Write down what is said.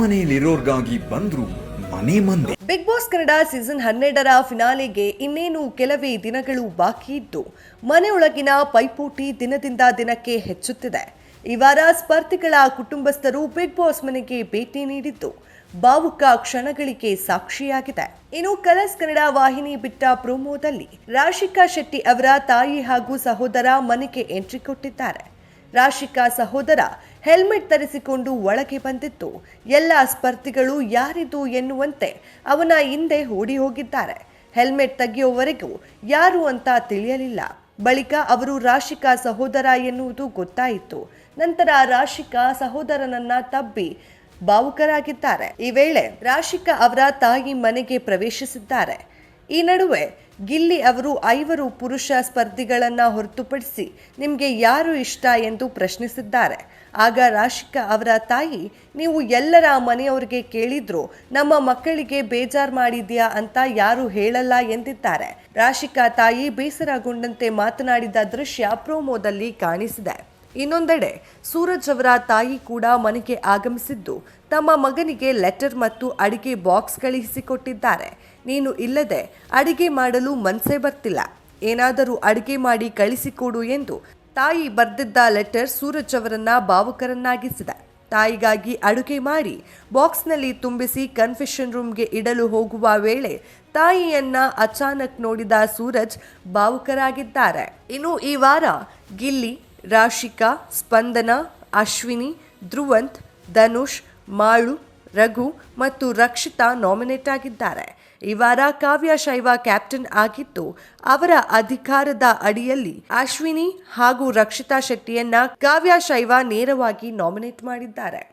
ಮನೆಯಲ್ಲಿರೋರ್ಗಾಗಿ ಬಂದ್ರು ಮನೆ ಮಂದಿ. ಬಿಗ್ ಬಾಸ್ ಕನ್ನಡ ಸೀಸನ್ ಹನ್ನೆರಡರ ಫಿನಾಲೆಗೆ ಇನ್ನೇನು ಕೆಲವೇ ದಿನಗಳು ಬಾಕಿ ಇದ್ದು ಮನೆಯೊಳಗಿನ ಪೈಪೋಟಿ ದಿನದಿಂದ ದಿನಕ್ಕೆ ಹೆಚ್ಚುತ್ತಿದೆ. ಈ ವಾರ ಸ್ಪರ್ಧಿಗಳ ಕುಟುಂಬಸ್ಥರು ಬಿಗ್ ಬಾಸ್ ಮನೆಗೆ ಭೇಟಿ ನೀಡಿದ್ದು, ಭಾವುಕ ಕ್ಷಣಗಳಿಗೆ ಸಾಕ್ಷಿಯಾಗಿದೆ. ಇನ್ನು ಕಲರ್ಸ್ ಕನ್ನಡ ವಾಹಿನಿ ಬಿಟ್ಟ ಪ್ರೋಮೋದಲ್ಲಿ ರಾಶಿಕಾ ಶೆಟ್ಟಿ ಅವರ ತಾಯಿ ಹಾಗೂ ಸಹೋದರ ಮನೆಗೆ ಎಂಟ್ರಿ ಕೊಟ್ಟಿದ್ದಾರೆ. ರಾಶಿಕಾ ಸಹೋದರ ಹೆಲ್ಮೆಟ್ ಧರಿಸಿಕೊಂಡು ಒಳಗೆ ಬಂದಿತ್ತು. ಎಲ್ಲ ಸ್ಪರ್ಧಿಗಳು ಯಾರಿದು ಎನ್ನುವಂತೆ ಅವನ ಹಿಂದೆ ಓಡಿ ಹೋಗಿದ್ದಾರೆ. ಹೆಲ್ಮೆಟ್ ತೆಗೆಯುವವರೆಗೂ ಯಾರು ಅಂತ ತಿಳಿಯಲಿಲ್ಲ. ಬಳಿಕ ಅವರು ರಾಶಿಕಾ ಸಹೋದರ ಎನ್ನುವುದು ಗೊತ್ತಾಯಿತು. ನಂತರ ರಾಶಿಕಾ ಸಹೋದರನನ್ನ ತಬ್ಬಿ ಭಾವುಕರಾಗಿದ್ದಾರೆ. ಈ ವೇಳೆ ರಾಶಿಕಾ ಅವರ ತಾಯಿ ಮನೆಗೆ ಪ್ರವೇಶಿಸಿದ್ದಾರೆ. ಈ ನಡುವೆ ಗಿಲ್ಲಿ ಅವರು ಐವರು ಪುರುಷ ಸ್ಪರ್ಧಿಗಳನ್ನು ಹೊರತುಪಡಿಸಿ ನಿಮಗೆ ಯಾರು ಇಷ್ಟ ಎಂದು ಪ್ರಶ್ನಿಸಿದ್ದಾರೆ. ಆಗ ರಾಶಿಕಾ ಅವರ ತಾಯಿ, ನೀವು ಎಲ್ಲರ ಮನೆಯವರಿಗೆ ಕೇಳಿದ್ರು ನಮ್ಮ ಮಕ್ಕಳಿಗೆ ಬೇಜಾರ್ ಮಾಡಿದ್ಯಾ ಅಂತ ಯಾರು ಹೇಳಲ್ಲ ಎಂದಿದ್ದಾರೆ. ರಾಶಿಕಾ ತಾಯಿ ಬೇಸರಗೊಂಡಂತೆ ಮಾತನಾಡಿದ ದೃಶ್ಯ ಪ್ರೋಮೋದಲ್ಲಿ ಕಾಣಿಸಿದೆ. ಇನ್ನೊಂದೆಡೆ, ಸೂರಜ್ ಅವರ ತಾಯಿ ಕೂಡ ಮನೆಗೆ ಆಗಮಿಸಿದ್ದು, ತಮ್ಮ ಮಗನಿಗೆ ಲೆಟರ್ ಮತ್ತು ಅಡಿಗೆ ಬಾಕ್ಸ್ ಕಳುಹಿಸಿಕೊಟ್ಟಿದ್ದಾರೆ. ನೀನು ಇಲ್ಲದೆ ಅಡಿಗೆ ಮಾಡಲು ಮನಸ್ಸೇ ಬರ್ತಿಲ್ಲ. ಏನಾದರೂ ಅಡಿಗೆ ಮಾಡಿ ಕಳಿಸಿಕೊಡು ಎಂದು ತಾಯಿ ಬರೆದಿದ್ದ ಲೆಟರ್ ಸೂರಜ್ ಅವರನ್ನ ಭಾವುಕರನ್ನಾಗಿಸಿದೆ. ತಾಯಿಗಾಗಿ ಅಡುಗೆ ಮಾಡಿ ಬಾಕ್ಸ್ನಲ್ಲಿ ತುಂಬಿಸಿ ಕನ್ಫೆಷನ್ ರೂಮ್ಗೆ ಇಡಲು ಹೋಗುವ ವೇಳೆ ತಾಯಿಯನ್ನ ಅಚಾನಕ್ ನೋಡಿದ ಸೂರಜ್ ಭಾವುಕರಾಗಿದ್ದಾರೆ. ಇನ್ನು ಈ ವಾರ ಗಿಲ್ಲಿ ರಾಶಿಕಾ, ಸ್ಪಂದನ, ಅಶ್ವಿನಿ, ಧ್ರುವಂತ್, ಧನುಷ್, ಮಾಳು, ರಘು ಮತ್ತು ರಕ್ಷಿತಾ ನಾಮಿನೇಟ್ ಆಗಿದ್ದಾರೆ. ಈ ವಾರ ಕಾವ್ಯ ಶೈವ ಕ್ಯಾಪ್ಟನ್ ಆಗಿದ್ದು, ಅವರ ಅಧಿಕಾರದ ಅಡಿಯಲ್ಲಿ ಅಶ್ವಿನಿ ಹಾಗೂ ರಕ್ಷಿತಾ ಶೆಟ್ಟಿಯನ್ನ ಕಾವ್ಯ ಶೈವ ನೇರವಾಗಿ ನಾಮಿನೇಟ್ ಮಾಡಿದ್ದಾರೆ.